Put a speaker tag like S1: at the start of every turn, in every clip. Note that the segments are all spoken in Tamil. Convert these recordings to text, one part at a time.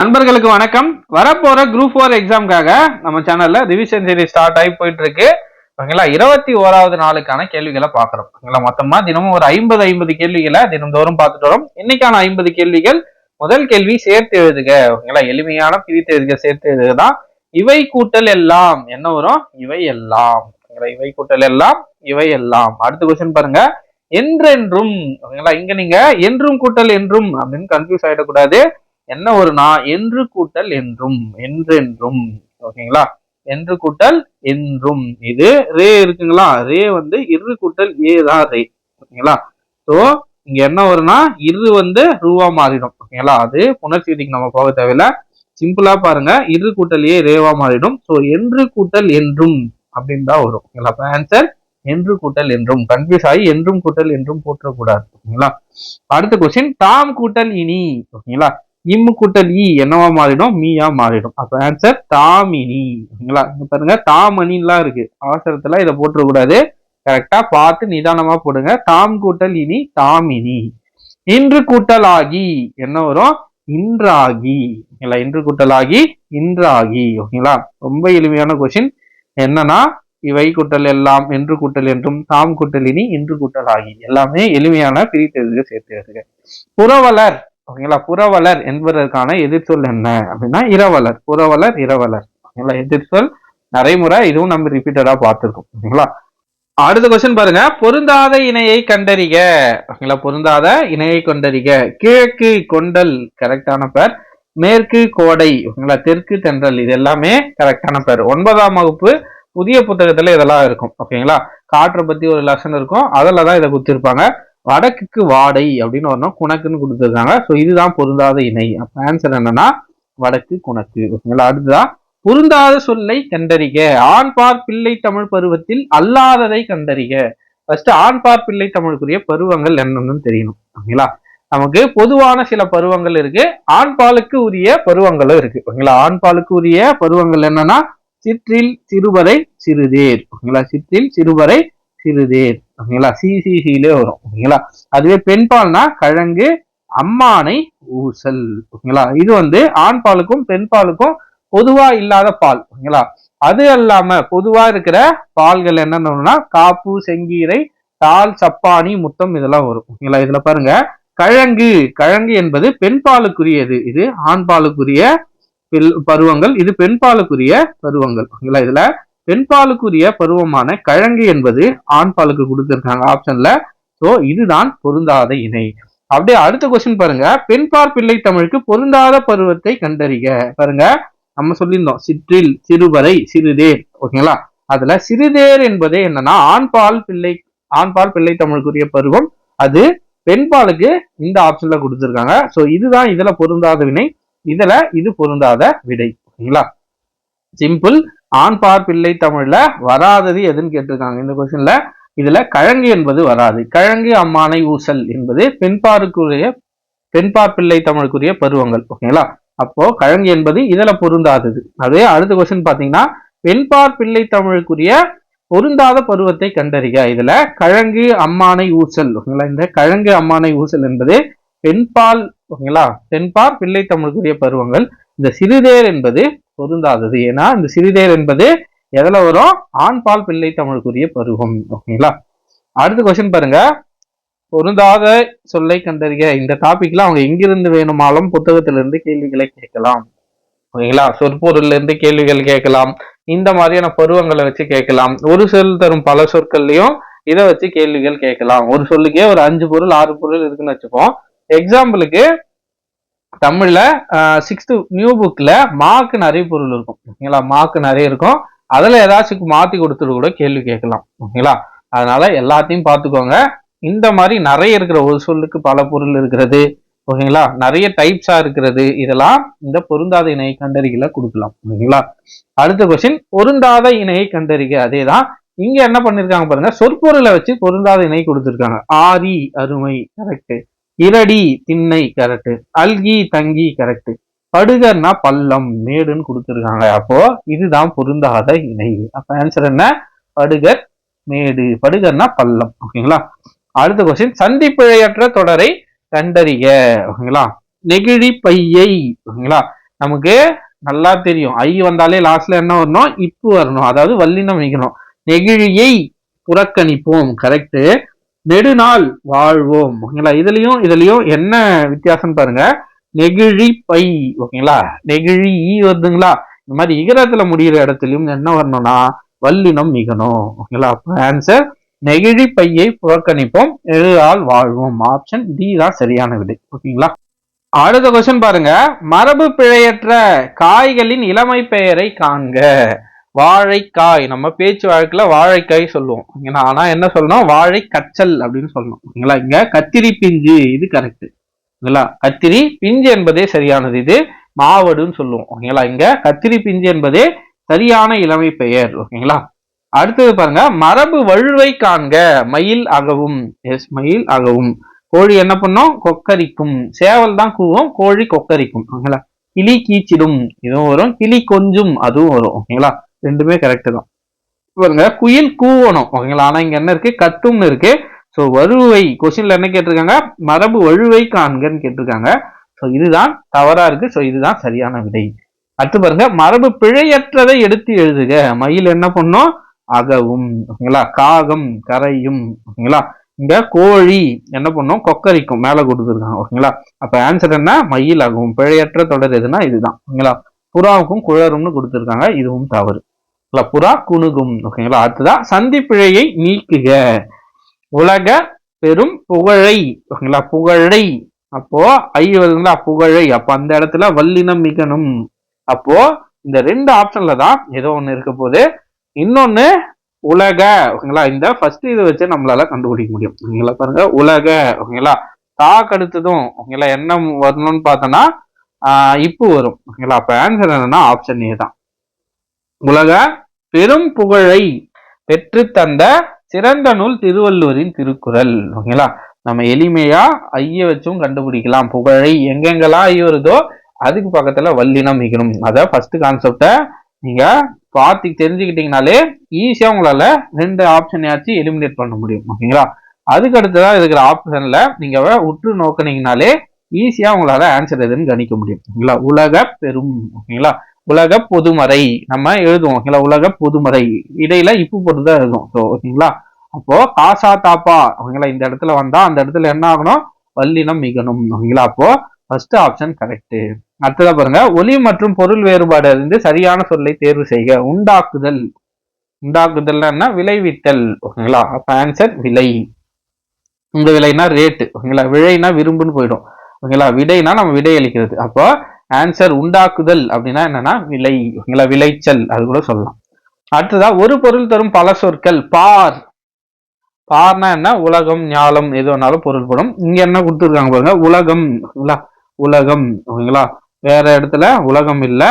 S1: நண்பர்களுக்கு வணக்கம். வரப்போற குரூப் ஃபோர் எக்ஸாம்க்காக நம்ம சேனல்ல ரிவிஷன் சீரிஸ் ஸ்டார்ட் ஆகி போயிட்டு இருக்கு ஓகேங்களா? இருபத்தி ஓராவது நாளுக்கான கேள்விகளை பார்க்குறோம். ஓகேங்களா? மொத்தமா தினமும் ஒரு ஐம்பது ஐம்பது கேள்விகளை தினந்தோறும் பார்த்துட்டு வரோம். இன்னைக்கான ஐம்பது கேள்விகள் முதல் கேள்வி சேர்த்து எழுதுக. ஓகேங்களா? எளிமையான பிரித்து எழுதுக சேர்த்து எழுதுக தான் இவை கூட்டல் எல்லாம். என்ன வரும்? இவை எல்லாம். இவை கூட்டல் எல்லாம் இவை எல்லாம். அடுத்த கொஸ்டின் பாருங்க. என்றென்றும் ஓகேங்களா? இங்க நீங்க என்றும் கூட்டல் என்றும் அப்படின்னு கன்ஃபியூஸ் ஆயிடக்கூடாது. என்ன ஒரு நான் என்று கூட்டல் என்றும் என்றென்றும். ஓகேங்களா? என்று கூட்டல் என்றும். இது ரே இருக்குங்களா? ரே வந்து இரு கூட்டல் ஏ தான் ரே. ஓகேங்களா? ஸோ இங்க என்ன வரும்னா இரு வந்து ரூவா மாறிடும். ஓகேங்களா? அது புணர்ச்சிக்கு நம்ம போக தேவையில்ல. சிம்பிளா பாருங்க. இரு கூட்டல் ஏ ரேவா மாறிடும். ஸோ என்று கூட்டல் என்றும் அப்படின்னு தான் வரும். ஓகேங்களா? அப்ப ஆன்சர் என்று கூட்டல் என்றும். கன்ஃபியூஸ் ஆகி என்றும் கூட்டல் என்றும் போற்றக்கூடாது. ஓகேங்களா? அடுத்த கொஸ்டின் தாம் கூட்டல் இனி. ஓகேங்களா? இம் கூட்டல் இ என்னவா மாறிடும்? மீயா மாறிடும். அப்ப ஆன்சர் தாமினி. ஓகேங்களா? பாருங்க தாமணின்லாம் இருக்கு. அவசரத்துல இதை போட்டுறக்கூடாது. கரெக்டா பார்த்து நிதானமா போடுங்க. தாம் கூட்டல் இனி தாமினி. இன்று கூட்டல் ஆகி என்ன வரும்? இன்றாகி. ஓகேங்களா? இன்று கூட்டல் ஆகி இன்றாகி. ஓகேங்களா? ரொம்ப எளிமையான கொஸ்டின் என்னன்னா இவை கூட்டல் எல்லாம் என்று கூட்டல் என்றும் தாம் கூட்டல் இனி இன்று கூட்டல் ஆகி எல்லாமே எளிமையான பிரித்தெழுதுக சேர்த்து எழுதுக. புறவலர் ஓகேங்களா? புறவலர் என்பதற்கான எதிர்ச்சொல் என்ன அப்படின்னா இரவலர். புறவலர் இரவலர். ஓகேங்களா? எதிர்ச்சொல் நடைமுறை இதுவும் நம்ம ரிப்பீட்டடா பார்த்துருக்கோம். ஓகேங்களா? அடுத்த கொஸ்டின் பாருங்க. பொருந்தாத இணையை கண்டறிக. ஓகேங்களா? பொருந்தாத இணையை கண்டறிக. கிழக்கு கொண்டல் கரெக்டான பேர் மேற்கு கோடை ஓகேங்களா? தெற்கு தென்றல் இது எல்லாமே கரெக்டான பேர் ஒன்பதாம் வகுப்பு புதிய புத்தகத்துல இதெல்லாம் இருக்கும். ஓகேங்களா? காற்றை பத்தி ஒரு லெசன் இருக்கும். அதில் தான் இதை குத்திருப்பாங்க வடக்குக்கு வாடை அப்படின்னு வரணும் குணக்குன்னு கொடுத்துருக்காங்க. ஸோ இதுதான் பொருந்தாத இணை. அப்ப ஆன்சர் என்னன்னா வடக்கு குணக்கு. ஓகேங்களா? அடுத்ததா பொருந்தாத சொல்லை கண்டறிக. ஆண் பார் பிள்ளை தமிழ் பருவத்தில் அல்லாததை கண்டறிக. ஃபர்ஸ்ட் ஆண் பார் பிள்ளை தமிழுக்குரிய பருவங்கள் என்னன்னு தெரியணும். ஓகேங்களா? நமக்கு பொதுவான சில பருவங்கள் இருக்கு. ஆண் பாலுக்கு உரிய பருவங்களும் இருக்கு. ஓகேங்களா? ஆண் பாலுக்கு உரிய பருவங்கள் என்னன்னா சிற்றில் சிறுவரை சிறுதேர். ஓகேங்களா? சிற்றில் சிறுவரை சிறுதேர். ஓகேங்களா? சிசிசிலே வரும். ஓகேங்களா? அதுவே பெண் பால்னா கழங்கு அம்மானை ஊசல். ஓகேங்களா? இது வந்து ஆண் பாலுக்கும் பெண் பாலுக்கும் பொதுவா இல்லாத பால். ஓகேங்களா? அது அல்லாம பொதுவா இருக்கிற பால்கள் என்னென்னா காப்பு செங்கீரை தால் சப்பானி முத்தம் இதெல்லாம் வரும். ஓகேங்களா? இதுல பாருங்க. கிழங்கு. கழங்கு என்பது பெண் பாலுக்குரியது. இது ஆண் பாலுக்குரிய பில்- பருவங்கள். இது பெண் பாலுக்குரிய பருவங்கள். ஓகேங்களா? இதுல பெண் பாலுக்குரிய பருவமான கழங்கு என்பது ஆண் பாலுக்கு கொடுத்துருக்காங்க ஆப்ஷன்ல ஸோ இதுதான் பொருந்தாத இணை. அப்படியே அடுத்த கொஸ்டின் பாருங்க. பெண்பார் பிள்ளை தமிழுக்கு பொருந்தாத பருவத்தை கண்டறிக. பாருங்க. நம்ம சொல்லியிருந்தோம் சிற்றில் சிறுவரை சிறுதேர். ஓகேங்களா அதுல சிறுதேர் என்பதே என்னன்னா ஆண்பால் பிள்ளை ஆண்பால் பிள்ளை தமிழுக்குரிய பருவம். அது பெண்பாலுக்கு இந்த ஆப்ஷன்ல கொடுத்துருக்காங்க. ஸோ இதுதான் இதுல பொருந்தாத வினை. இதுல இது பொருந்தாத விடை. ஓகேங்களா சிம்பிள் ஆண் பார் பிள்ளை தமிழ்ல வராதது எதுன்னு கேட்டிருக்காங்க இந்த கொஸ்டின்ல இதுல கழங்கு என்பது வராது. கழங்கு அம்மானை ஊசல் என்பது பெண்பாருக்குரிய பெண்பார் பிள்ளை தமிழுக்குரிய பருவங்கள். ஓகேங்களா? அப்போ கழங்கு என்பது இதுல பொருந்தாதது. அதே அடுத்த கொஸ்டின் பாத்தீங்கன்னா பெண்பார் பிள்ளை தமிழுக்குரிய பொருந்தாத பருவத்தை கண்டறிக. இதுல கழங்கு அம்மானை ஊசல். ஓகேங்களா? இந்த கழங்கு அம்மானை ஊசல் என்பது பெண்பால் ஓகேங்களா? பெண்பார் பிள்ளை தமிழுக்குரிய பருவங்கள். இந்த சிறுதேர் என்பது பொருந்தாதது. ஏன்னா இந்த சிறுதேர் என்பது எதுல வரும்? ஆண் பால் பிள்ளை தமிழுக்குரிய பருவம். ஓகேங்களா அடுத்த கொஸ்டின் பாருங்க. பொருந்தாத சொல்லை கண்டறிய இந்த டாபிக்ல அவங்க எங்கிருந்து வேணுமாலும் புத்தகத்திலிருந்து கேள்விகளை கேட்கலாம். ஓகேங்களா சொற்பொருள்ல இருந்து கேள்விகள் கேட்கலாம். இந்த மாதிரியான பருவங்களை வச்சு கேட்கலாம். ஒரு சொல் தரும் பல சொற்கள்லயும் இதை வச்சு கேள்விகள் கேட்கலாம். ஒரு சொல்லுக்கே ஒரு அஞ்சு பொருள் ஆறு பொருள் இருக்குன்னு வச்சுப்போம். எக்ஸாம்பிளுக்கு தமிழ்ல சிக்ஸ்த் நியூ புக்ல மார்க் நிறைய பொருள் இருக்கும். ஓகேங்களா? மார்க் நிறைய இருக்கும். அதுல ஏதாச்சும் மாத்தி கொடுத்துட்டு கூட கேள்வி கேட்கலாம். ஓகேங்களா? அதனால எல்லாத்தையும் பார்த்துக்கோங்க. இந்த மாதிரி நிறைய இருக்கிற ஒரு சொல்லுக்கு பல பொருள் இருக்கிறது. ஓகேங்களா? நிறைய டைப்ஸா இருக்கிறது. இதெல்லாம் இந்த பொருந்தாத இணையை கண்டறிகளை கொடுக்கலாம். ஓகேங்களா? அடுத்த கொஸ்டின் பொருந்தாத இணையை கண்டறிக. அதேதான். இங்க என்ன பண்ணிருக்காங்க பாருங்க சொற்பொருளை வச்சு பொருந்தாத இணை கொடுத்துருக்காங்க. ஆரி அருமை. கரெக்ட் இரடி திண்ணை கரெக்டு அல்கி தங்கி கரெக்டு படுகர்னா பள்ளம் மேடுன்னு கொடுத்துருக்காங்க. அப்போ இதுதான் பொருந்தாத இணை. அப்ப ஆன்சர் என்ன? படுகர் மேடு. படுகர்னா பள்ளம். ஓகேங்களா? அடுத்த கொஸ்டின் சந்திப்பிழையற்ற தொடரை கண்டறிக. ஓகேங்களா? நெகிழி பையை. ஓகேங்களா? நமக்கு நல்லா தெரியும். ஐ வந்தாலே லாஸ்ட்ல என்ன வரணும்? இப்பு வரணும். அதாவது வல்லினம் வைக்கணும். நெகிழியை புறக்கணிப்போம். கரெக்டு நெடுநாள் வாழ்வோம் ஓகேங்களா? இதுலயும் இதுலயும் என்ன வித்தியாசம் பாருங்க. நெகிழி பை ஓகேங்களா? நெகிழி ஈ வருதுங்களா? இந்த மாதிரி இகரத்துல முடிகிற இடத்துலயும் என்ன வரணும்னா வல்லினம் மிகணும் ஓகேங்களா? அப்ப ஆன்சர் நெகிழி பையை புறக்கணிப்போம் எழுதால் வாழ்வோம். ஆப்ஷன் டி தான் சரியான விடை ஓகேங்களா? அடுத்த கொஸ்டின் பாருங்க. மரபு பிழையற்ற காய்களின் இளமை பெயரை காண்க. வாழைக்காய். நம்ம பேச்சு வழக்குல வாழைக்காய் சொல்லுவோம். ஓகேங்களா ஆனா என்ன சொல்லணும் வாழை கச்சல் அப்படின்னு சொல்லணும் ஓகேங்களா இங்க கத்திரி பிஞ்சு. இது கரெக்ட் ஓகேங்களா கத்திரி பிஞ்சு என்பதே சரியானது. இது மாவடுன்னு சொல்லுவோம். ஓகேங்களா? இங்க கத்திரி பிஞ்சு என்பதே சரியான இளமை பெயர். ஓகேங்களா? அடுத்தது பாருங்க. மரபு வழுவை காண்க. மயில் அகவும். எஸ் மயில் அகவும். கோழி என்ன பண்ணும்? கொக்கரிக்கும். சேவல் தான் கூவும். கோழி கொக்கரிக்கும். ஓகேங்களா? கிளி கீச்சிடும். இதுவும் வரும். கிளி கொஞ்சம். அதுவும் வரும். ஓகேங்களா? ரெண்டுமே கரெக்டு தான். பாருங்க குயில் கூவணும். ஓகேங்களா? ஆனால் இங்கே என்ன இருக்கு? கத்தும்னு இருக்கு. ஸோ வருவை கொஸ்டின்ல என்ன கேட்டிருக்காங்க? மரபு வழுவை காண்கன்னு கேட்டிருக்காங்க. ஸோ இதுதான் தவறா இருக்கு. ஸோ இதுதான் சரியான விடை. அடுத்து பாருங்க மரபு பிழையற்றதை எடுத்து எழுதுக. மயில் என்ன பண்ணும்? அகவும். ஓகேங்களா? காகம் கரையும். ஓகேங்களா? இங்க கோழி என்ன பண்ணும்? கொக்கரிக்கும். மேல கொடுத்துருக்காங்க. ஓகேங்களா? அப்ப ஆன்சர் என்ன? மயில் ஆகும் பிழையற்ற தொடர் எதுனா இதுதான். ஓகேங்களா? புறாவுக்கும் குழரும்னு கொடுத்துருக்காங்க. இதுவும் தவறு. இல்ல புறா குணுகும் ஓகேங்களா அடுத்ததான் சந்திப்பிழையை நீக்குக. உலக பெரும் புகழை ஓகேங்களா புகழை. அப்போ ஐ வருதுங்களா புகழை. அப்ப அந்த இடத்துல வல்லினம் மிகணும். அப்போ இந்த ரெண்டு ஆப்ஷன்ல தான் ஏதோ ஒண்ணு இருக்க போது இன்னொன்னு உலக ஓகேங்களா இந்த ஃபர்ஸ்ட் இதை வச்சு நம்மளால கண்டுபிடிக்க முடியும். ஓகேங்களா பாருங்க உலக ஓகேங்களா தாக்கு அடுத்ததும் ஓகேங்களா என்ன வரணும்னு பார்த்தோன்னா ஆஹ் இப்போ வரும். ஓகேங்களா அப்ப ஆன்சர் என்னன்னா ஆப்ஷன் ஏ தான். உலக பெரும் புகழை பெற்று தந்த சிறந்த நூல் திருவள்ளுவரின் திருக்குறள். ஓகேங்களா? நம்ம எளிமையா ஐய வச்சும் கண்டுபிடிக்கலாம். புகழை எங்கெங்கெல்லாம் ஐ வருதோ அதுக்கு பக்கத்துல வல்லினம் மிகணும் அத ஃபர்ஸ்ட் கான்செப்டை நீங்க பார்த்து தெரிஞ்சுக்கிட்டீங்கனாலே ஈஸியா உங்களால ரெண்டு ஆப்ஷனையாச்சும் எலிமினேட் பண்ண முடியும். ஓகேங்களா? அதுக்கு அடுத்ததான் இருக்கிற ஆப்ஷன்ல நீங்க உற்று நோக்கினீங்கனாலே ஈஸியா உங்களால ஆன்சர் எதுன்னு கணிக்க முடியும். ஓகேங்களா? உலக பெரும். ஓகேங்களா? உலக பொதுமறை. நம்ம எழுதுவோம் ஓகேங்களா உலக பொதுமறை. இடையில இப்பு போட்டு தான் எழுதுவோம். ஸோ ஓகேங்களா? அப்போ காசா தாப்பா ஓகேங்களா? இந்த இடத்துல வந்தா அந்த இடத்துல என்ன ஆகணும்? வல்லினம் மிகணும் ஓகேங்களா? அப்போ ஃபர்ஸ்ட் ஆப்ஷன் கரெக்ட் அடுத்ததா பாருங்க ஒலி மற்றும் பொருள் வேறுபாடு அறிந்து சரியான சொல்லை தேர்வு செய்க. உண்டாக்குதல். உண்டாக்குதல்னா என்ன? விளைவித்தல் ஓகேங்களா? அப்ப ஆன்சர் விலை. இந்த விலைனா ரேட்டு ஓகேங்களா? விழைனா விரும்புன்னு போயிடும் ஓகேங்களா? விடைனா நம்ம விடை அளிக்கிறது அப்போ ஆன்சர் உண்டாக்குதல் அப்படின்னா என்னன்னா விலை ஓகேங்களா விளைச்சல் அது கூட சொல்லலாம். அடுத்ததா ஒரு பொருள் தரும் பல சொற்கள் பார். பார்னா என்ன? உலகம் ஞாலம் எது வேணாலும் பொருள்படும் இங்க என்ன கொடுத்துருக்காங்க பாருங்க உலகம் ஓகேங்களா உலகம் ஓகேங்களா? வேற இடத்துல உலகம் இல்ல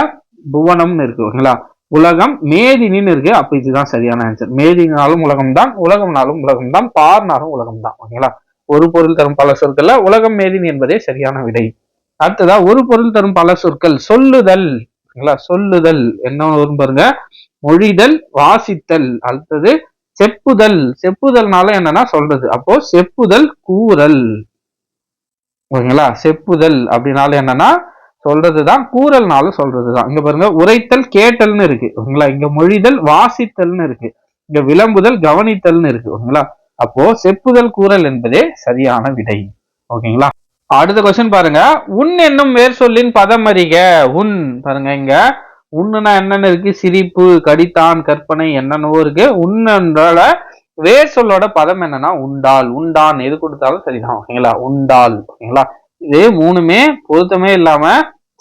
S1: புவனம்னு இருக்கு ஓகேங்களா? உலகம் மேதினின்னு இருக்கு அப்ப இதுதான் சரியான ஆன்சர் மேதினாலும் உலகம் தான் உலகம்னாலும் உலகம் தான் பார்னாலும் உலகம் தான் ஓகேங்களா? ஒரு பொருள் தரும் பல சொற்கள்ல உலகம் மேதினி என்பதே சரியான விடை. அடுத்ததா ஒரு பொருள் தரும் பல சொற்கள். சொல்லுதல். சொல்லுதல். என்ன வரும் பாருங்க? மொழிதல் வாசித்தல். அடுத்தது செப்புதல். செப்புதல்னால என்னன்னா சொல்றது. அப்போ செப்புதல் கூறல். ஓகேங்களா? செப்புதல் அப்படின்னால என்னன்னா சொல்றதுதான் கூறல்னாலும் சொல்றதுதான். இங்க பாருங்க உரைத்தல் கேட்டல்னு இருக்கு. ஓகேங்களா? இங்க மொழிதல் வாசித்தல்னு இருக்கு. இங்க விளம்புதல் கவனித்தல்னு இருக்கு. ஓகேங்களா? அப்போ செப்புதல் கூறல் என்பதே சரியான விடை. ஓகேங்களா? அடுத்த கொஸ்டின் பாருங்க. உன் என்னும் வேர் சொல்லின் பதம் அறிக. உன் பாருங்க இங்க. உன்னுனா என்னென்ன இருக்கு? சிரிப்பு கடித்தான் கற்பனை என்னென்னவோ இருக்கு. உன்னன்றால வேர் சொல்லோட பதம் என்னன்னா உண்டால். உண்டான் எது கொடுத்தாலும் சரிதான். ஓகேங்களா? உண்டால். ஓகேங்களா? இது மூணுமே பொருத்தமே இல்லாம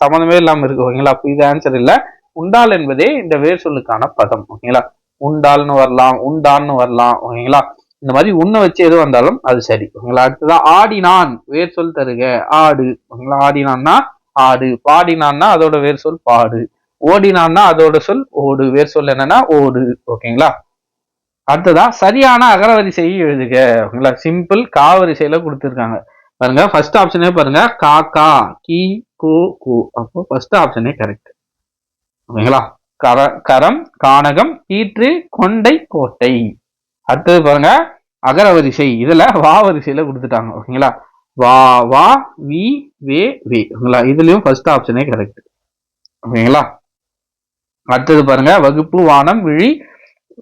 S1: சம்மந்தமே இல்லாம இருக்கு. ஓகேங்களா? அப்ப இது ஆன்சர் இல்ல. உண்டால் என்பதே இந்த வேர் சொல்லுக்கான பதம். ஓகேங்களா? உண்டால்னு வரலாம். உண்டான்னு வரலாம். ஓகேங்களா? இந்த மாதிரி உன்னை வச்சு எது வந்தாலும் அது சரி. ஓகேங்களா? அடுத்ததான் ஆடினான். வேர் சொல் தருக. ஆடு. ஓகேங்களா? ஆடினான்னா ஆடு. பாடினான்னா அதோட வேர் சொல் பாடு. ஓடினான்னா அதோட சொல் ஓடு. வேர் சொல் என்னன்னா ஓடு. ஓகேங்களா? அடுத்ததா சரியான அகரவரிசையை எழுதுக. ஓகேங்களா? சிம்பிள் காவரிசையில கொடுத்துருக்காங்க. பாருங்க ஃபர்ஸ்ட் ஆப்ஷனே பாருங்க. காக்கா கி. கு கு அப்போ ஃபர்ஸ்ட் ஆப்ஷனே கரெக்ட் ஓகேங்களா? கர கரம் கானகம் கீற்று கொண்டை கோட்டை. அடுத்தது பாருங்க அகரவரிசை. இதுல வா வரிசையில கொடுத்துட்டாங்க ஓகேங்களா? வா வா வி வே வே ஓகேங்களா? இதுலயும் ஃபர்ஸ்ட் ஆப்ஷனே கரெக்ட் ஓகேங்களா? அடுத்தது பாருங்க வகுப்பு வானம் விழி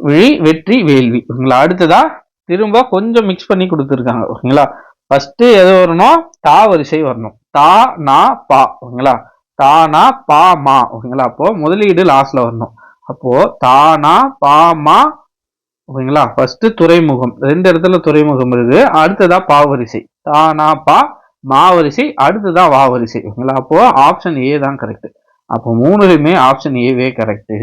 S1: விழி வெற்றி வேள்வி ஓகேங்களா? அடுத்ததா திரும்ப கொஞ்சம் மிக்ஸ் பண்ணி கொடுத்துருக்காங்க ஓகேங்களா? ஃபர்ஸ்ட் எது வரணும்? தா வரிசை வரணும். தா நா பா ஓகேங்களா? தா நா பா மா ஓகேங்களா? அப்போ முதலீடு லாஸ்ட்ல வரணும். அப்போ தானா பா மா ஓகேங்களா? ஃபர்ஸ்ட் துறைமுகம். ரெண்டு இடத்துல துறைமுகம் இருக்கு. அடுத்ததா பாவரிசை. தானா பா மாவரிசை அடுத்ததா வாவரிசை. ஓகேங்களா? அப்போ ஆப்ஷன் ஏ தான் கரெக்ட் அப்போ மூணுலையுமே ஆப்ஷன் ஏவே கரெக்டு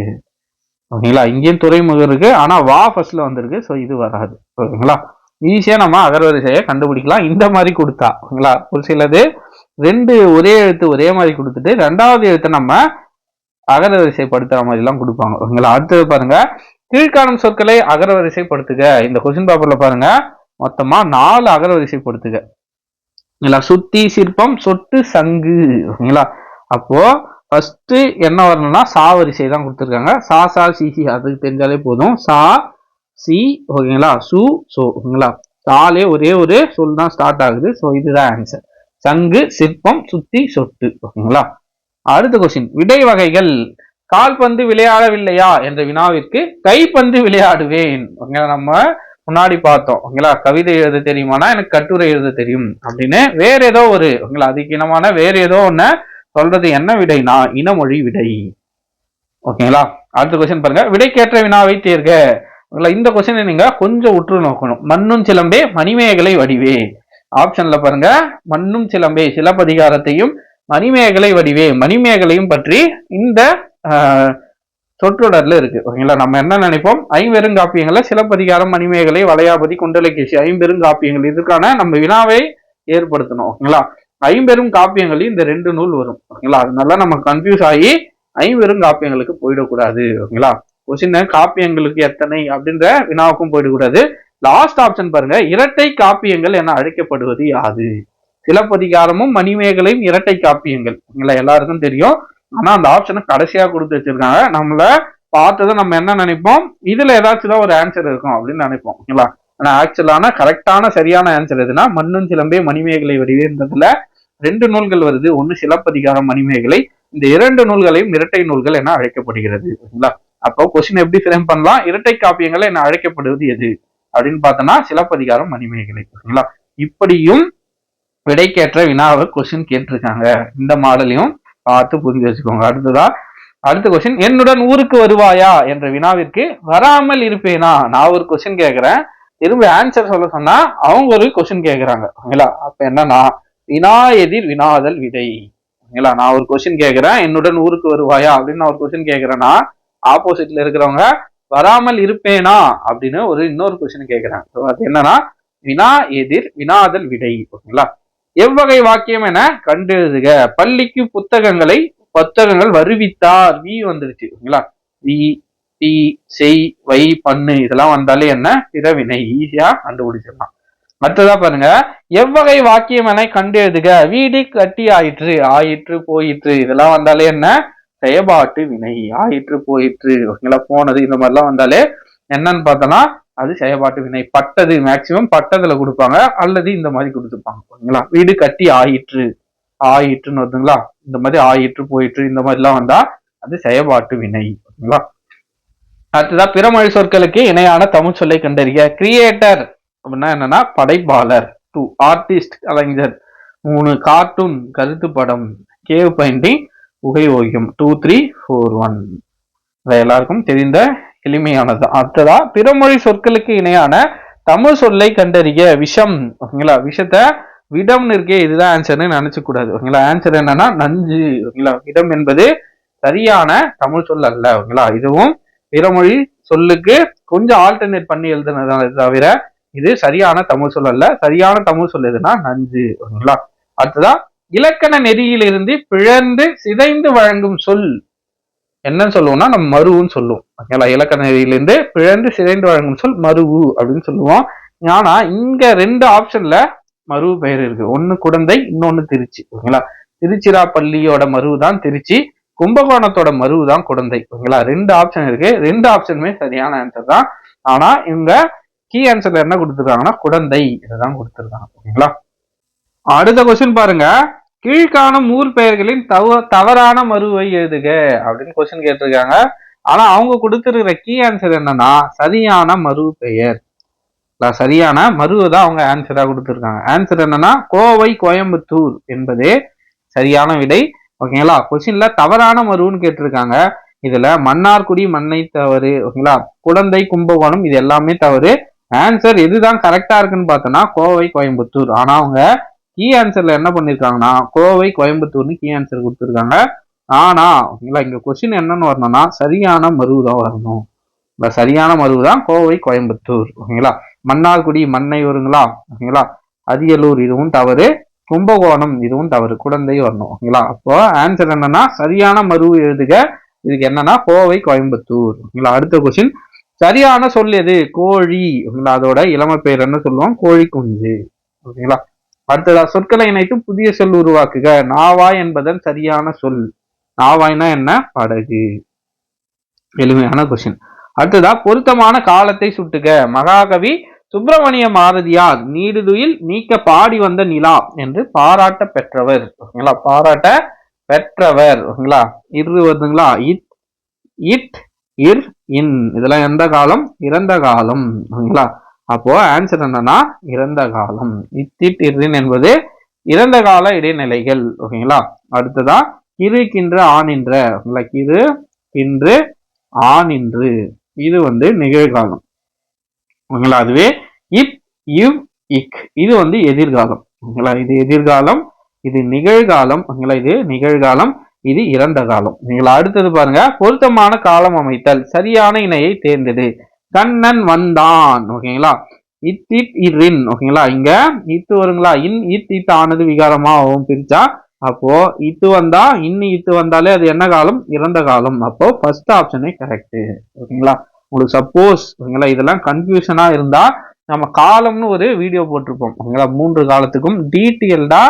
S1: ஓகேங்களா? இங்கேயும் துறைமுகம் இருக்கு. ஆனா வா ஃபர்ஸ்ட்ல வந்திருக்கு. ஸோ இது வராது. ஓகேங்களா? ஈஸியா நம்ம அகர்வரிசையை கண்டுபிடிக்கலாம். இந்த மாதிரி கொடுத்தா. ஓகேங்களா? ஒரு சிலது ரெண்டு ஒரே எழுத்து ஒரே மாதிரி கொடுத்துட்டு ரெண்டாவது எழுத்தை நம்ம அகரவரிசைப்படுத்துற மாதிரி எல்லாம் கொடுப்பாங்க. ஓகேங்களா? அடுத்தது பாருங்க. கீழ்காணும் சொற்களை அகரவரிசைப்படுத்துக. இந்த கொஸ்டின் பேப்பர்ல பாருங்க. மொத்தமா நாலு அகரவரிசைப்படுத்துக. ஓகேங்களா சுத்தி சிற்பம் சொட்டு சங்கு. ஓகேங்களா? அப்போ ஃபர்ஸ்ட் என்ன வரணும்னா சா வரிசை தான் கொடுத்துருக்காங்க. சா சா சி சி அதுக்கு தெரிஞ்சாலே போதும். சா சி ஓகேங்களா? சு சோ ஓகேங்களா? சாலே ஒரே ஒரு சொல் தான் ஸ்டார்ட் ஆகுது. ஸோ இதுதான் ஆன்சர் சங்கு சிற்பம் சுத்தி சொட்டு. ஓகேங்களா? அடுத்த கொஸ்டின் விடை வகைகள். கால்பந்து விளையாடவில்லையா என்ற வினாவிற்கு கைப்பந்து விளையாடுவேன். நம்ம முன்னாடி பார்த்தோம். ஓகேங்களா கவிதை எழுத தெரியுமானா எனக்கு கட்டுரை எழுத தெரியும் அப்படின்னு. வேற ஏதோ ஒரு ஓகேங்களா அதிகீனமான இனமான வேற ஏதோ ஒண்ணு சொல்றது என்ன விடைனா இனமொழி விடை. ஓகேங்களா அடுத்த கொஸ்டின் பாருங்க. விடைக்கேற்ற வினாவை தேர்க. ஓகேங்களா, இந்த கொஸ்டினை நீங்க கொஞ்சம் உற்று நோக்கணும். மண்ணும் சிலம்பே மணிமேகலை வடிவே. ஆப்ஷன்ல பாருங்க. மண்ணும் சிலம்பே சிலப்பதிகாரத்தையும் மணிமேகலை வடிவே. மணிமேகலையும் பற்றி இந்த சொற்றொடர்ல இருக்கு. ஓகேங்களா? நம்ம என்ன நினைப்போம்? ஐம்பெருங்காப்பியங்கள்ல சிலப்பதிகாரம் மணிமேகலை வளையாபதி குண்டலகேசி ஐம்பெருங்காப்பியங்கள் இதுக்கான நம்ம வினாவை ஏற்படுத்தணும். ஓகேங்களா? ஐம்பெரும் காப்பியங்களையும் இந்த ரெண்டு நூல் வரும். ஓகேங்களா? அதனால நம்ம கன்ஃபியூஸ் ஆகி ஐம்பெரும் காப்பியங்களுக்கு போயிடக்கூடாது. ஓகேங்களா? கொஸ்டின் காப்பியங்களுக்கு எத்தனை? அப்படின்ற வினாவுக்கும் போயிடக்கூடாது. லாஸ்ட் ஆப்ஷன் பாருங்க. இரட்டை காப்பியங்கள் என அழைக்கப்படுவது யாது? சிலப்பதிகாரமும் மணிமேகலையும் இரட்டை காப்பியங்கள். ஓகேங்களா? எல்லாருக்கும் தெரியும். ஆனா அந்த ஆப்ஷனை கடைசியா கொடுத்து வச்சிருக்காங்க. நம்மள பார்த்ததை நம்ம என்ன நினைப்போம்? இதுல ஏதாச்சும் தான் ஒரு ஆன்சர் இருக்கும் அப்படின்னு நினைப்போம். ஓகேங்களா ஆனா ஆக்சுவலான கரெக்டான சரியான ஆன்சர் எதுனா மண்ணும் சிலம்பே மணிமேகலை வடிவேன்றதுல ரெண்டு நூல்கள் வருது. ஒன்னு சிலப்பதிகாரம் மணிமேகலை. இந்த இரண்டு நூல்களையும் இரட்டை நூல்கள் என அழைக்கப்படுகிறது. ஓகேங்களா அப்போ கொஸ்டின் எப்படி ஃப்ரேம் பண்ணலாம்? இரட்டை காப்பியங்கள் என அழைக்கப்படுவது எது? அப்படின்னு பார்த்தோம்னா சிலப்பதிகாரம் மணிமேகலை. ஓகேங்களா இப்படியும் விடைக்கேற்ற வினாவை கொஸ்டின் கேட்டிருக்காங்க. இந்த மாடலையும் பார்த்து புரிஞ்சு வச்சுக்கோங்க. அடுத்ததா அடுத்த கொஸ்டின் என்னுடன் ஊருக்கு வருவாயா என்ற வினாவிற்கு வராமல் இருப்பேனா? நான் ஒரு கொஸ்டின் கேட்கிறேன் திரும்ப ஆன்சர் சொல்ல சொன்னா அவங்க ஒரு கொஸ்டின் கேட்கறாங்க ஓகேங்களா அப்ப என்னன்னா வினா எதிர் வினாதல் விடை ஓகேங்களா நான் ஒரு கொஸ்டின் கேட்கிறேன் என்னுடன் ஊருக்கு வருவாயா அப்படின்னு நான் ஒரு கொஸ்டின் கேட்கிறேன்னா ஆப்போசிட்ல இருக்கிறவங்க வராமல் இருப்பேனா? அப்படின்னு ஒரு இன்னொரு கொஸ்டின் கேட்கிறேன் அது என்னன்னா வினா எதிர் வினாதல் விடை ஓகேங்களா எவ்வகை வாக்கியம் என கண்டெழுதுக. பள்ளிக்கு புத்தகங்களை புத்தகங்கள் வருவித்தார். வி வந்துருச்சு ஓகேங்களா வி டி செய் வை பண்ணு இதெல்லாம் வந்தாலே என்ன? பிறவினை. ஈஸியா கண்டுபிடிச்சிடலாம். அடுத்ததா பாருங்க. எவ்வகை வாக்கியம் என கண்டெழுதுக. வீடு கட்டி ஆயிற்று ஆயிற்று போயிற்று. இதெல்லாம் வந்தாலே என்ன? செயபாட்டு வினை. ஆயிற்று போயிற்று. ஓகேங்களா? போனது இந்த மாதிரிலாம் வந்தாலே என்னன்னு பார்த்தோம்னா அது செயல்பாட்டு வினை. பட்டது மேக்சிமம் பட்டதுல கொடுப்பாங்க. அல்லது இந்த மாதிரி கொடுத்துப்பாங்க. ஓகேங்களா வீடு கட்டி ஆயிற்று. ஆயிற்றுன்னு வருதுங்களா? இந்த மாதிரி ஆயிற்று போயிற்று இந்த மாதிரிலாம் வந்தா அது செயல்பாட்டு வினை. ஓகேங்களா அடுத்ததா பிறமொழி சொற்களுக்கு இணையான தமிழ் சொல்லை கண்டறிய கிரியேட்டர் அப்படின்னா என்னன்னா படைப்பாளர். டூ ஆர்டிஸ்ட் கலைஞர். மூணு கார்ட்டூன் கருத்து படம். கேவ் பெயிண்டிங் உகை ஓகியம் டூ த்ரீ ஃபோர் ஒன் எல்லாருக்கும் தெரிந்த எளிமையானது. அடுத்ததா பிறமொழி சொற்களுக்கு இணையான தமிழ் சொல்லை கண்டறிய விஷம் ஓகேங்களா? விஷத்தை விடம்னு இருக்கே இதுதான் ஆன்சர்னு நினைச்சு கூடாது ஓகேங்களா? ஆன்சர் என்னன்னா நஞ்சு ஓகேங்களா? விடம் என்பது சரியான தமிழ் சொல் அல்ல ஓகேங்களா? இதுவும் பிறமொழி சொல்லுக்கு கொஞ்சம் ஆல்டர்னேட் பண்ணி எழுதுனதால தவிர இது சரியான தமிழ் சொல் அல்ல. சரியான தமிழ் சொல் எதுனா நஞ்சு ஓகேங்களா? அடுத்ததா இலக்கண நெறியிலிருந்து பிழந்து சிதைந்து வழங்கும் சொல் என்னன்னு சொல்லுவோம்னா நம்ம மருவுன்னு சொல்லுவோம். ஓகேங்களா இலக்கண பிழந்து சிதைந்து வழங்கும் சொல் மருவு அப்படின்னு சொல்லுவோம். ஆனா இங்க ரெண்டு ஆப்ஷன்ல மருவு பெயர் இருக்கு. ஒன்னு குடந்தை இன்னொன்னு திருச்சி. ஓகேங்களா திருச்சிராப்பள்ளியோட மருவு தான் திருச்சி. கும்பகோணத்தோட மருவு தான் குழந்தை ஓகேங்களா ரெண்டு ஆப்ஷன் இருக்கு. ரெண்டு ஆப்ஷனுமே சரியான ஆன்சர் தான். ஆனா இவங்க கீ ஆன்சர்ல என்ன கொடுத்துருக்காங்கன்னா குடந்தை இதுதான் கொடுத்துருக்காங்க. ஓகேங்களா அடுத்த கொஸ்டின் பாருங்க. கீழ்காணும் ஊர் பெயர்களின் தவ தவறான மறுவை எழுதுக அப்படின்னு கொஸ்டின் கேட்டிருக்காங்க. ஆனா அவங்க கொடுத்துருக்கிற கீ ஆன்சர் என்னன்னா சரியான மறு பெயர். சரியான மருவை தான் அவங்க ஆன்சரா கொடுத்துருக்காங்க. ஆன்சர் என்னன்னா கோவை கோயம்புத்தூர் என்பது சரியான விடை. ஓகேங்களா கொஸ்டின்ல தவறான மருவுன்னு கேட்டிருக்காங்க. இதுல மன்னார்குடி மண்ணை தவறு ஓகேங்களா குழந்தை கும்பகோணம் இது எல்லாமே தவறு. ஆன்சர் எதுதான் கரெக்டா இருக்குன்னு பார்த்தோம்னா கோவை கோயம்புத்தூர். ஆனா அவங்க கீ ஆன்சர்ல என்ன பண்ணிருக்காங்கன்னா கோவை கோயம்புத்தூர்னு கீ ஆன்சர் கொடுத்துருக்காங்க. ஆனா ஓகேங்களா இங்க கொஸ்டின் என்னன்னு வரணும்னா சரியான மருவு தான் வரணும். இந்த சரியான மருவு தான் கோவை கோயம்புத்தூர் ஓகேங்களா? மன்னார்குடி மண்ணை வருங்களா ஓகேங்களா? அரியலூர் இதுவும் தவறு. கும்பகோணம் இதுவும் தவறு. குழந்தை வரணும் ஓகேங்களா? அப்போ ஆன்சர் என்னன்னா சரியான மருவு எழுதுக. இதுக்கு என்னன்னா கோவை கோயம்புத்தூர் ஓகேங்களா? அடுத்த கொஸ்டின் சரியான சொல் எது? கோழி ஓகேங்களா? அதோட இளம பேர் என்ன சொல்லுவோம் கோழி குஞ்சு ஓகேங்களா? அடுத்ததா சொற்களை இணைத்து புதிய சொல் உருவாக்குக. நாவாய் என்பதன் சரியான சொல். நாவாய்னா என்ன? படகு. எளிமையான கொஸ்டின் அடுத்ததா பொருத்தமான காலத்தை சுட்டுக. மகாகவி சுப்பிரமணிய பாரதியார் நீடுதுயில் நீக்க பாடி வந்த நிலா என்று பாராட்ட பெற்றவர். ஓகேங்களா? பாராட்ட பெற்றவர். ஓகேங்களா? இரு வருதுங்களா? இட் இட் இர் இன். இதெல்லாம் எந்த காலம்? இறந்த காலம். ஓகேங்களா? அப்போ ஆன்சர் என்னன்னா இறந்த காலம். இட் இட் என்பது இறந்த கால இடைநிலைகள் ஓகேங்களா? அடுத்ததா கிரு கின்ற ஆனின்ற ஓகேங்களா? கிரு கின்று ஆனின்று இது வந்து நிகழ்காலம் ஓகேங்களா? அதுவே இப் இவ் இக். இது வந்து எதிர்காலம். ஓகேங்களா? இது எதிர்காலம் இது நிகழ்காலம் ஓகேங்களா? இது நிகழ்காலம் இது இறந்த காலம். ஓகேங்களா? அடுத்தது பாருங்க பொருத்தமான காலம் அமைத்தல் சரியான இணையை தேர்ந்தெடு. கண்ணன் வந்தான். ஓகேங்களா? இத் இட் இரின். ஓகேங்களா? இங்க இத்து வருங்களா? இன் இத் இத் ஆனது விகாரமாகவும் பிரிச்சா அப்போ இத்து வந்தா இன்னி இத்து வந்தாலே அது என்ன காலம்? இறந்த காலம். அப்போ ஃபர்ஸ்ட் ஆப்ஷனே கரெக்ட் ஓகேங்களா? உங்களுக்கு சப்போஸ் ஓகேங்களா? இதெல்லாம் கன்ஃபியூஷனா இருந்தா நம்ம காலம்னு ஒரு வீடியோ போட்டிருப்போம். ஓகேங்களா? மூன்று காலத்துக்கும் டீட்டெயில்டா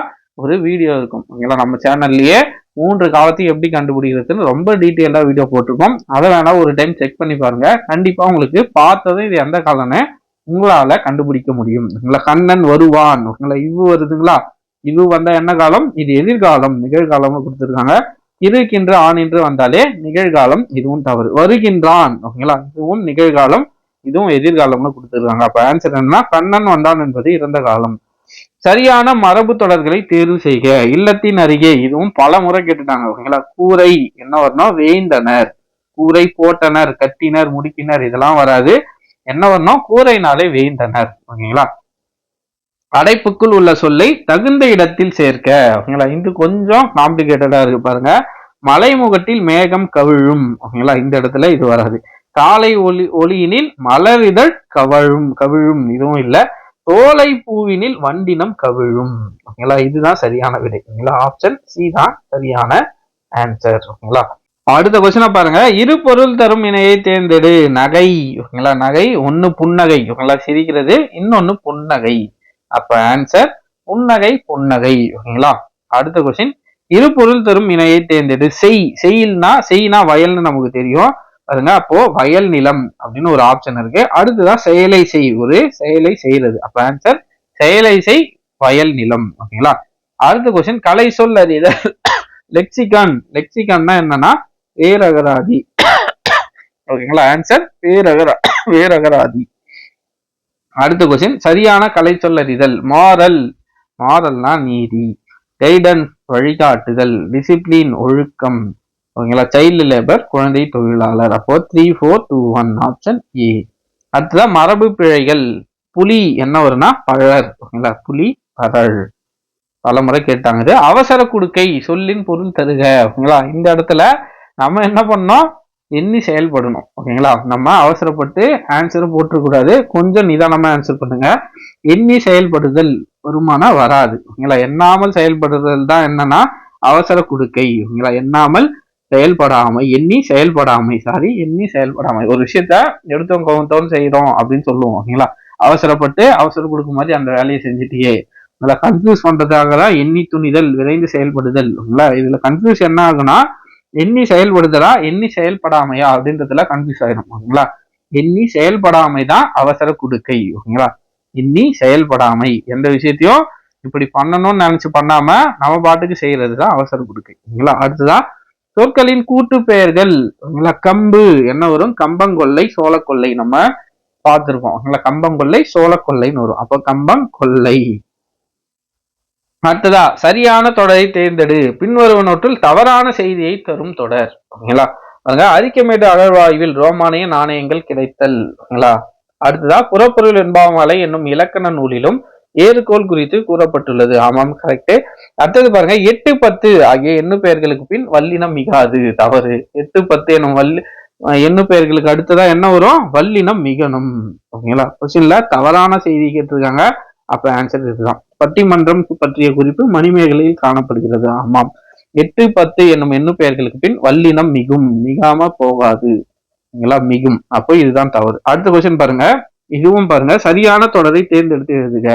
S1: ஒரு வீடியோ இருக்கும். ஓகேங்களா? நம்ம சேனல்லையே மூன்று காலத்தையும் எப்படி கண்டுபிடிக்கிறதுன்னு ரொம்ப டீட்டெயிலாக வீடியோ போட்டிருக்கோம். அதை வேணால் ஒரு டைம் செக் பண்ணி பாருங்க. கண்டிப்பாக உங்களுக்கு பார்த்ததும் இது எந்த காலம்னு உங்களால் கண்டுபிடிக்க முடியும். உங்களை கண்ணன் வருவான். ஓகேங்களா இவ்வு வருதுங்களா? இது வந்தால் என்ன காலம்? இது எதிர்காலம். நிகழ்காலம்னு கொடுத்துருக்காங்க. இருக்கின்ற ஆண் என்று வந்தாலே நிகழ்காலம் இதுவும் தவறு. வருகின்றான். ஓகேங்களா? இதுவும் நிகழ்காலம் இதுவும் எதிர்காலம்னு கொடுத்துருக்காங்க. அப்போ ஆன்சர் என்னன்னா கண்ணன் வந்தான் என்பது இறந்த காலம். சரியான மரபு தொடர்களை தேர்வு செய்க. இல்லத்தின் அருகே இதுவும் பல முறை கேட்டுட்டாங்க ஓகேங்களா? கூரை என்ன வரணும்? வேந்தனர். கூரை போட்டனர் கட்டினர் முடிக்கினர் இதெல்லாம் வராது. என்ன வரணும்? கூரைனாலே வேந்தனர் ஓகேங்களா? அடைப்புக்குள் உள்ள சொல்லை தகுந்த இடத்தில் சேர்க்க ஓகேங்களா? இது கொஞ்சம் காம்ப்ளிகேட்டடா இருக்கு பாருங்க. மலைமுகட்டில் மேகம் கவிழும் ஓகேங்களா? இந்த இடத்துல இது வராது. காலை ஒளி ஒளியினில் மலரிதழ் கவழும் கவிழும் இதுவும் இல்லை. தோலை பூவினில் வண்டினம் கவிழும். ஓகேங்களா? இதுதான் சரியான விடை. ஓகேங்களா? ஆப்ஷன் சி தான் சரியான ஆன்சர் ஓகேங்களா? அடுத்த கொஸ்டினா பாருங்க. இரு பொருள் தரும் இணையை தேர்ந்தெடு. நகை. ஓகேங்களா? நகை ஒன்னு புன்னகை. ஓகேங்களா? சிரிக்கிறது இன்னொன்னு புன்னகை. அப்ப ஆன்சர் புன்னகை புன்னகை. ஓகேங்களா? அடுத்த கொஸ்டின் இரு பொருள் தரும் இணையை தேர்ந்தெடு. செய். செய்யில்னா செய்னா வயல்னு நமக்கு தெரியும். பாருங்க அப்போ வயல் நிலம் அப்படின்னு ஒரு ஆப்ஷன் இருக்கு. அடுத்ததான் செயலை செய் ஒரு செயலை செய்யறது அப்ப ஆன்சர் செயலை செய் வயல் நிலம். ஓகேங்களா அடுத்த கொஸ்டின் கலை சொல் அறிதல். லெக்சிகான் லெக்சிகான்னா என்னன்னா பேரகராதி. ஓகேங்களா ஆன்சர் பேரகரா பேரகராதி. அடுத்த கொஸ்டின் சரியான கலை சொல்லறிதல் மாரல் மாரல்னா நீதி. கைடன்ஸ் வழிகாட்டுதல். டிசிப்ளின் ஒழுக்கம். ஓகேங்களா? சைல்டு லேபர் குழந்தை தொழிலாளர். அப்போ three four two one option A அடுத்ததான் மரபு பிழைகள். புலி என்ன வரும்னா பழர். ஓகேங்களா? புலி பழல் பல முறை கேட்டாங்க. இது அவசர குடுக்கை. சொல்லின் பொருள் தருக. ஓகேங்களா? இந்த இடத்துல நம்ம என்ன பண்ணோம் எண்ணி செயல்படணும். ஓகேங்களா? நம்ம அவசரப்பட்டு ஆன்சர் போட்டுக்கூடாது கொஞ்சம் நிதானமாக ஆன்சர் பண்ணுங்க. எண்ணி செயல்படுதல் வருமானம் வராது. ஓகேங்களா? எண்ணாமல் செயல்படுதல் தான் என்னன்னா அவசர குடுக்கை. ஓகேங்களா? எண்ணாமல் செயல்படாமை எண்ணி செயல்படாமை சாரி எண்ணி செயல்படாமை. ஒரு விஷயத்த எடுத்தோம் கவுத்தோம் செய்யறோம் அப்படின்னு சொல்லுவோம் ஓகேங்களா? அவசரப்பட்டு அவசர கொடுக்கும் மாதிரி அந்த வேலையை செஞ்சுட்டியே. அதில் கன்ஃபியூஸ் பண்றதுக்காக தான் எண்ணி துணிதல் விரைந்து செயல்படுதல் ஓகேங்களா? இதுல கன்ஃபியூஸ் என்ன ஆகுனா எண்ணி செயல்படுதலா எண்ணி செயல்படாமையா அப்படின்றதுல கன்ஃபியூஸ் ஆயிடும் ஓகேங்களா? எண்ணி செயல்படாமை தான் அவசர குடுக்கை ஓகேங்களா? எண்ணி செயல்படாமை. எந்த விஷயத்தையும் இப்படி பண்ணணும்னு நினைச்சு பண்ணாம நம்ம பாட்டுக்கு செய்யறது தான் அவசர குடுக்கை ஓகேங்களா? அடுத்ததான் சொற்களின் கூட்டு பெயர்கள் கம்பு என்ன வரும்? கம்பங்கொல்லை சோளக்கொல்லை நம்ம பார்த்துருக்கோம். கம்பங்கொல்லை சோளக்கொல்லைன்னு வரும். அப்போ கம்பங்கொல்லை. அடுத்ததா சரியான தொடரை தேர்ந்தெடு. பின்வருவனவற்றில் தவறான செய்தியை தரும் தொடர். ஓகேங்களா பாருங்க அரிக்கமேடு அகழ்வாய்வில் ரோமானிய நாணயங்கள் கிடைத்தல். ஓகேங்களா அடுத்ததா புறப்பொருள் என்பாமலை என்னும் இலக்கண நூலிலும் ஏறுகோள் குறித்து கூறப்பட்டுள்ளது. ஆமாம் கரெக்டே அடுத்தது பாருங்க எட்டு பத்து ஆகிய எண்ணு பெயர்களுக்கு பின் வல்லினம் மிகாது. தவறு. எட்டு பத்து எனும் வல்லி எண்ணு பெயர்களுக்கு அடுத்ததா என்ன வரும்? வல்லினம் மிகணும் ஓகேங்களா? கொஸ்டின்ல தவறான செய்தி கேட்டிருக்காங்க. அப்ப ஆன்சர் இதுதான். பட்டிமன்றம் பற்றிய குறிப்பு மணிமேகலையில் காணப்படுகிறது. ஆமாம். எட்டு பத்து என்னும் எண்ணு பெயர்களுக்கு பின் வல்லினம் மிகும். மிகாம போகாது. ஓகேங்களா? மிகும். அப்போ இதுதான் தவறு. அடுத்த கொஸ்டின் பாருங்க. இதுவும் பாருங்க. சரியான தொடரை தேர்ந்தெடுத்து எழுதுக.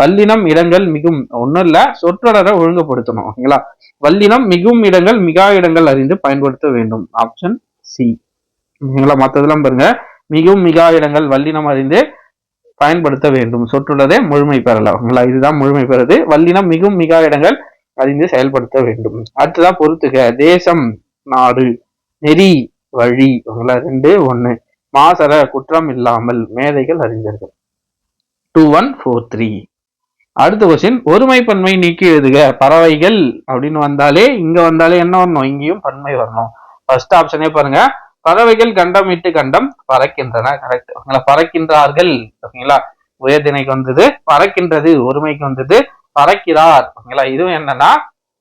S1: வல்லினம் இடங்கள் மிகும். ஒன்றும் இல்லை சொற்றொடரை ஒழுங்குபடுத்தணும் ஓகேங்களா? வல்லினம் மிகும் இடங்கள் மிகா இடங்கள் அறிந்து பயன்படுத்த வேண்டும். ஆப்ஷன் சி ஓகேங்களா? மற்றதெல்லாம் பாருங்க. மிகவும் மிகா இடங்கள் வல்லினம் அறிந்து பயன்படுத்த வேண்டும். சொற்றொடரே முழுமை பெறலாம் ஓகேங்களா? இதுதான் முழுமை பெறுது. வல்லினம் மிகவும் மிகா இடங்கள் அறிந்து செயல்படுத்த வேண்டும். அடுத்ததா பொறுத்துக. தேசம் நாடு நெறி வழி ஓகேங்களா? ரெண்டு ஒண்ணு. மாசர குற்றம் இல்லாமல் மேதைகள் அறிஞர்கள். டூ ஒன் ஃபோர் த்ரீ அடுத்த கொஸ்டின் ஒருமை பன்மை நீக்கி எழுதுக. பறவைகள் அப்படின்னு வந்தாலே இங்க வந்தாலே என்ன வரணும்? இங்கேயும் பன்மை வரணும். ஃபர்ஸ்ட் ஆப்ஷனே பாருங்க. பறவைகள் கண்டம் இட்டு கண்டம் பறக்கின்றன. கரெக்ட் ஓகேங்களா? பறக்கின்றார்கள். ஓகேங்களா? உயர்திணைக்கு வந்தது பறக்கின்றது ஒருமைக்கு வந்தது பறக்கிறார். ஓகேங்களா? இதுவும் என்னன்னா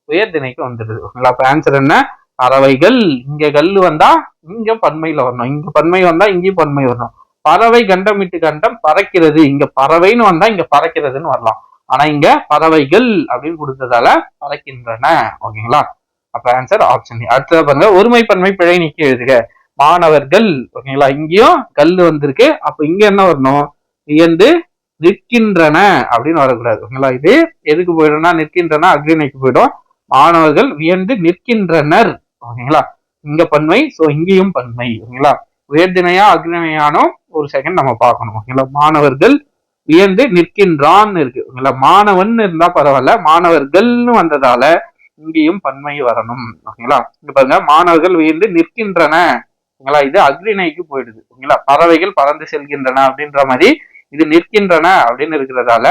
S1: உயர்திணைக்கு வந்துடுது ஓகேங்களா? அப்ப ஆன்சர் என்ன? பறவைகள். இங்க கல்லு வந்தா இங்க பன்மையில வரணும். இங்க பன்மை வந்தா இங்கேயும் பன்மை வரணும். பறவை கண்டம் இட்டு கண்டம் பறக்கிறது. இங்க பறவைன்னு வந்தா இங்க பறக்கிறதுன்னு வரலாம். ஆனா இங்க பறவைகள் அப்படின்னு கொடுத்ததால பறக்கின்றன. ஓகேங்களா? அப்ப ஆன்சர் ஆப்ஷன் அடுத்தது பாருங்க ஒருமை பன்மை பிழை நீக்கி எழுதுக. மாணவர்கள் ஓகேங்களா? இங்கேயும் கல் வந்திருக்கு. அப்ப இங்க என்ன வரணும்? வியந்து நிற்கின்றன அப்படின்னு வரக்கூடாது. ஓகேங்களா? இது எதுக்கு போயிடும்னா நிற்கின்றன அக்ரிணைக்கு போயிடும். மாணவர்கள் வியந்து நிற்கின்றனர். ஓகேங்களா? இங்க பன்மை சோ இங்கேயும் பன்மை. ஓகேங்களா? உயர்தினையா அக்ரிணையானோ ஒரு செகண்ட் நம்ம பார்க்கணும். ஓகேங்களா? மாணவர்கள் வியந்து நிற்கின்றான் இருக்கு. மாணவன் இருந்தா பரவாயில்ல மாணவர்கள்னு வந்ததால இங்கேயும் பன்மை வரணும். ஓகேங்களா? இங்க பாருங்க மாணவர்கள் வியந்து நிற்கின்றன. ஓகேங்களா? இது அக்ரிணைக்கு போயிடுது. ஓகேங்களா? பறவைகள் பறந்து செல்கின்றன அப்படின்ற மாதிரி இது நிற்கின்றன அப்படின்னு இருக்கிறதால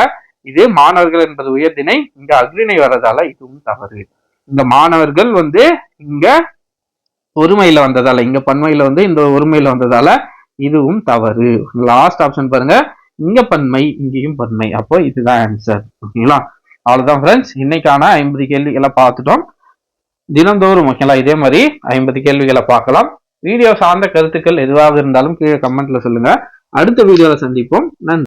S1: இது மாணவர்கள் என்பது உயர்தினை இங்க அக்ரிணை வர்றதால இதுவும் தவறு. இந்த மாணவர்கள் வந்து இங்க ஒருமையில வந்ததால இங்க பன்மையில வந்து இந்த ஒருமையில வந்ததால இதுவும் தவறு. லாஸ்ட் ஆப்ஷன் பாருங்க. இங்க பன்மை இங்கேயும் பன்மை. அப்போ இதுதான் ஆன்சர் ஓகேங்களா? அவ்வளவுதான் ஃப்ரெண்ட்ஸ் இன்னைக்கான ஐம்பது கேள்விகளை பார்த்துட்டோம். தினந்தோறும் ஓகேங்களா? இதே மாதிரி ஐம்பது கேள்விகளை பார்க்கலாம். வீடியோ சார்ந்த கருத்துக்கள் எதுவாக இருந்தாலும் கீழே கமெண்ட்ல சொல்லுங்க. அடுத்த வீடியோவில் சந்திப்போம். நன்றி.